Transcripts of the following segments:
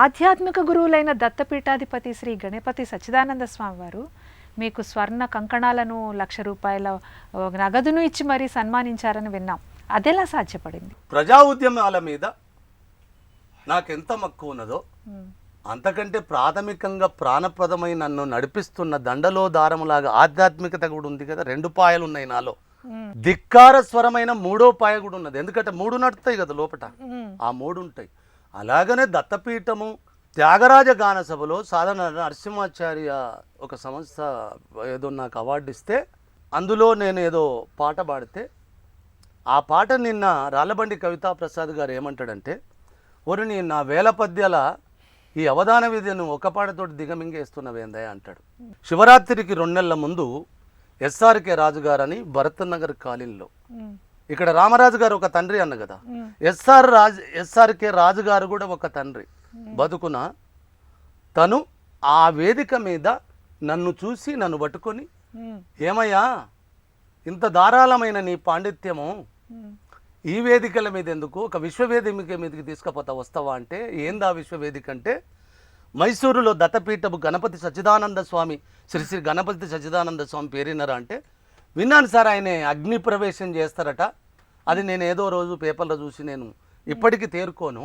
ఆధ్యాత్మిక గురువులైన దత్తపీఠాధిపతి శ్రీ గణపతి సచ్చిదానంద స్వామి వారు మీకు స్వర్ణ కంకణాలను లక్ష రూపాయల నగదును ఇచ్చి మరీ సన్మానించారని విన్నాం. అదెలా సాధ్యపడింది? ప్రజా ఉద్యమాల మీద నాకెంత మక్కువ ఉన్నదో అంతకంటే ప్రాథమికంగా ప్రాణప్రదమై నన్ను నడిపిస్తున్న దండలో దారములాగా ఆధ్యాత్మికత కూడా ఉంది కదా రెండు పాయలు ఉన్నాయి నాలో. ధిక్కార స్వరమైన మూడో పాయ కూడా ఉన్నది. ఎందుకంటే మూడు నడుస్తాయి కదా లోపట. ఆ మూడు ఉంటాయి. అలాగనే దత్తపీఠము త్యాగరాజ గానసభలో సాధారణ నరసింహాచార్య ఒక సంస్థ ఏదో నాకు అవార్డు ఇస్తే అందులో నేను ఏదో పాట పాడితే ఆ పాట నిన్న రాళ్ళబండి కవితా ప్రసాద్ గారు ఏమంటాడంటే ఒరి నీ నా వేల పద్యాల ఈ అవధాన విధిని ఒక పాటతోటి దిగమింగేస్తున్నవేందే అంటాడు. శివరాత్రికి రెండు నెలల ముందు ఎస్ఆర్కే రాజు గారని భరత్ నగర్ కాలనీలో ఇక్కడ రామరాజు గారు ఒక తండ్రి అన్న కదా. ఎస్ఆర్ రాజు ఎస్ఆర్కే రాజు గారు కూడా ఒక తండ్రి. బతుకున తను ఆ వేదిక మీద నన్ను చూసి నన్ను పట్టుకొని ఏమయ్యా ఇంత ధారాళమైన నీ పాండిత్యము ఈ వేదికల మీద ఎందుకు ఒక విశ్వవేదిక మీదకి తీసుకుపోతా వస్తావా? అంటే ఏందా విశ్వవేదిక అంటే మైసూరులో దత్తపీఠపు గణపతి సచ్చిదానంద స్వామి శ్రీ శ్రీ గణపతి సచ్చిదానంద స్వామి పేరినరా అంటే విన్నాను సార్ ఆయన అగ్ని ప్రవేశం చేస్తారట. అది నేను ఏదో రోజు పేపర్లో చూసి నేను ఇప్పటికీ తేరుకోను.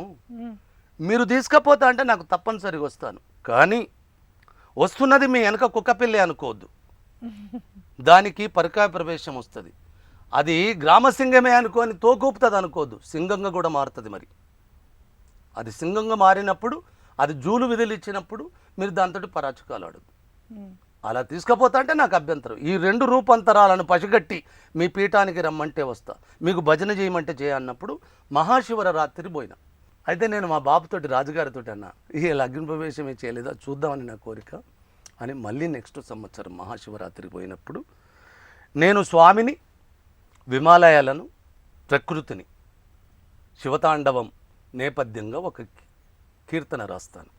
మీరు తీసుకపోతా అంటే నాకు తప్పనిసరిగా వస్తాను. కానీ వస్తున్నది మీ వెనక కుక్కపిల్లి అనుకోవద్దు. దానికి పరకాయ ప్రవేశం వస్తుంది. అది గ్రామసింగమే అనుకొని తోకూపుతుంది అనుకోవద్దు. సింగంగా కూడా మారుతుంది మరి. అది సింగంగా మారినప్పుడు అది జూలు విధులు ఇచ్చినప్పుడు మీరు దాంతో పరాచకాలు ఆడద్దు. ఉమ్, అలా తీసుకపోతా అంటే నాకు అభ్యంతరం. ఈ రెండు రూపాంతరాలను పసిగట్టి మీ పీఠానికి రమ్మంటే వస్తా. మీకు భజన చేయమంటే చేయన్నప్పుడు మహాశివర రాత్రి పోయినా అయితే నేను మా బాబుతోటి రాజుగారితో అన్నా ఈ లగ్న ప్రవేశమే చేయలేదా? చూద్దామని నా కోరిక అని మళ్ళీ నెక్స్ట్ సంవత్సరం మహాశివరాత్రికి పోయినప్పుడు నేను స్వామిని విమాలయాలను ప్రకృతిని శివతాండవం నేపథ్యంగా ఒక కీర్తన రాస్తాను.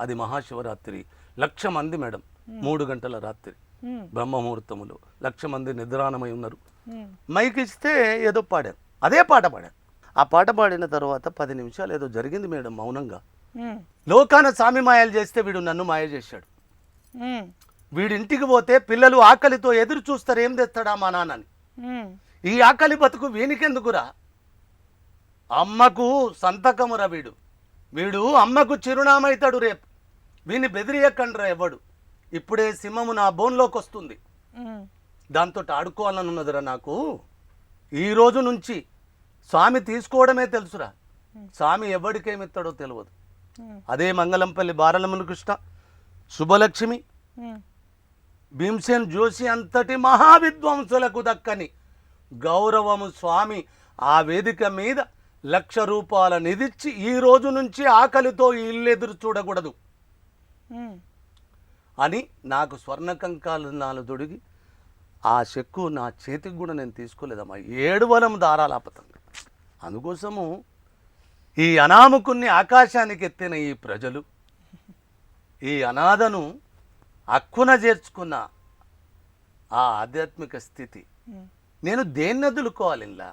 అది మహాశివరాత్రి లక్ష మంది మేడం. మూడు గంటల రాత్రి. బ్రహ్మముహూర్తములో. లక్ష మంది నిద్రాణమై ఉన్నారు. మైక్ ఇస్తే ఏదో పాడాను అదే పాట పాడాను ఆ పాట పాడిన తర్వాత పది నిమిషాలు ఏదో జరిగింది మేడం మౌనంగా. లోకాన సామి మాయలు చేస్తే వీడు నన్ను మాయ చేశాడు. వీడింటికి పోతే పిల్లలు ఆకలితో ఎదురు చూస్తారు ఏం తెస్తాడా మా నాన్నని. ఈ ఆకలి బతుకు వీనికెందుకురా? అమ్మకు సంతకమురా వీడు. వీడు అమ్మకు చిరునామైతాడు రేపు. వీని బెదిరియకండ్రా ఎవడు? ఇప్పుడే సింహము నా బోన్లోకి వస్తుంది దాంతో ఆడుకోవాలని ఉన్నదిరా నాకు. ఈ రోజు నుంచి స్వామి తీసుకోవడమే తెలుసురా. స్వామి ఎవడికేమిస్తాడో తెలియదు. అదే మంగళంపల్లి బాలరమణ కృష్ణ శుభలక్ష్మి భీమ్సేన్ జోషి అంతటి మహావిద్వాంసులకు దక్కని గౌరవము స్వామి ఆ వేదిక మీద లక్ష రూపాయల నిధిచ్చి ఈ రోజు నుంచి ఆకలితో ఇల్లు ఎదురు చూడకూడదు. అని నాకు స్వర్ణ కంకాలు దొడిగి ఆ చెక్కు నా చేతికి కూడా నేను తీసుకోలేదమ్మా. ఏడు వరం దారాలాపతంగా అందుకోసము ఈ అనామకుణ్ణి ఆకాశానికి ఎత్తిన ఈ ప్రజలు ఈ అనాథను అక్కున చేర్చుకున్న ఆ ఆధ్యాత్మిక స్థితి నేను దేన్ని వదులుకోవాలి ఇలా